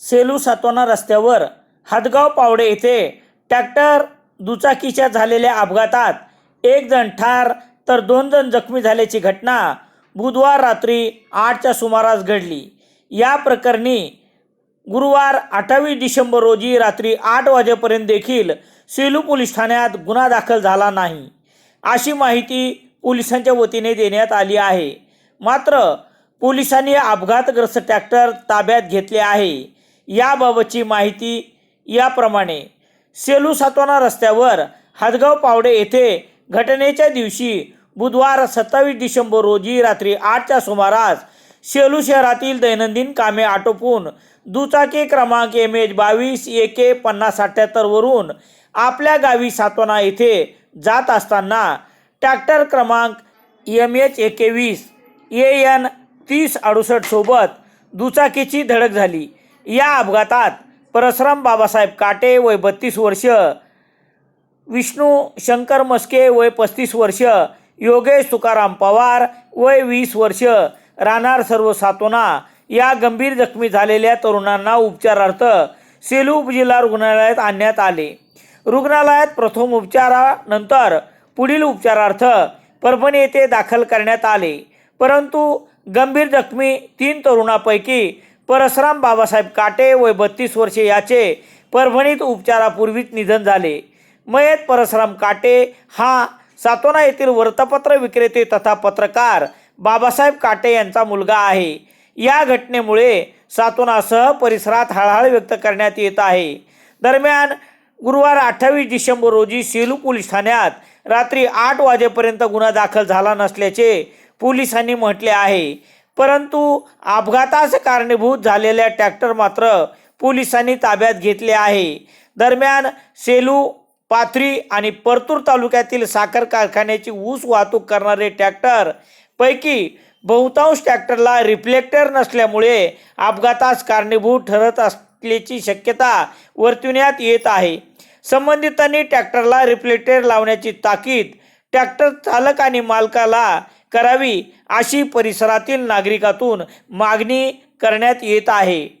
सेलू सातोना रस्त्यावर हदगाव पावडे येथे ट्रॅक्टर दुचाकीच्या झालेल्या अपघातात एक जण ठार तर दोन जण जखमी झाल्याची घटना बुधवार रात्री आठच्या सुमारास घडली. या प्रकरणी गुरुवार अठ्ठावीस डिसेंबर रोजी रात्री आठ वाजेपर्यंत देखील सेलू पोलीस ठाण्यात गुन्हा दाखल झाला नाही अशी माहिती पोलिसांच्या वतीने देण्यात आली आहे. मात्र पोलिसांनी अपघातग्रस्त ट्रॅक्टर ताब्यात घेतले आहे. याबाबतची माहिती याप्रमाणे. सेलू सातवाना रस्त्यावर हदगाव पावडे येथे घटनेच्या दिवशी बुधवार सत्तावीस डिसेंबर रोजी रात्री आठच्या सुमारास सेलू शहरातील दैनंदिन कामे आटोपून दुचाकी क्रमांक एम एच बावीस एके पन्नास अठ्ठ्याहत्तरवरून आपल्या गावी सातवाना येथे जात असताना ट्रॅक्टर क्रमांक एम एच एकेवीस ए एन तीस अडुसष्टसोबत दुचाकीची धडक झाली. या अपघातात परशुराम बाबासाहेब काटे वय बत्तीस वर्ष विष्णू शंकर मस्के वय पस्तीस वर्ष योगेश तुकाराम पवार वय वीस वर्ष राहणार सर्व सातोना या गंभीर जखमी झालेल्या तरुणांना उपचारार्थ सेलू उपजिल्हा रुग्णालयात आणण्यात आले. रुग्णालयात प्रथम उपचारानंतर पुढील उपचारार्थ परभणी येथे दाखल करण्यात आले. परंतु गंभीर जखमी तीन तरुणापैकी परशुराम बाबासाहेब काटे वय बत्तीस वर्षे याचे परभणीत उपचारापूर्वीच निधन झाले. मयत परशुराम काटे हा सातोना येथील वृत्तपत्र विक्रेते तथा पत्रकार बाबासाहेब काटे यांचा मुलगा आहे. या घटनेमुळे सातोनासह परिसरात हळहळ व्यक्त करण्यात येत आहे. दरम्यान गुरुवार अठ्ठावीस डिसेंबर रोजी सेलू पोलीस ठाण्यात रात्री आठ वाजेपर्यंत गुन्हा दाखल झाला नसल्याचे पोलिसांनी म्हटले आहे. परंतु अपघातास कारणीभूत झालेल्या ट्रॅक्टर मात्र पोलिसांनी ताब्यात घेतले आहे. दरम्यान सेलू पाथरी आणि परतूर तालुक्यातील साखर कारखान्याची ऊस वाहतूक करणारे ट्रॅक्टर पैकी बहुतांश ट्रॅक्टरला रिफ्लेक्टर नसल्यामुळे अपघातास कारणीभूत ठरत असल्याची शक्यता वर्तविण्यात येत आहे. संबंधितांनी ट्रॅक्टरला रिफ्लेक्टर लावण्याची ताकीद ट्रॅक्टर चालक आणि मालकाला करावी अशी परिसरातील नागरिकातून मागणी करण्यात येत आहे.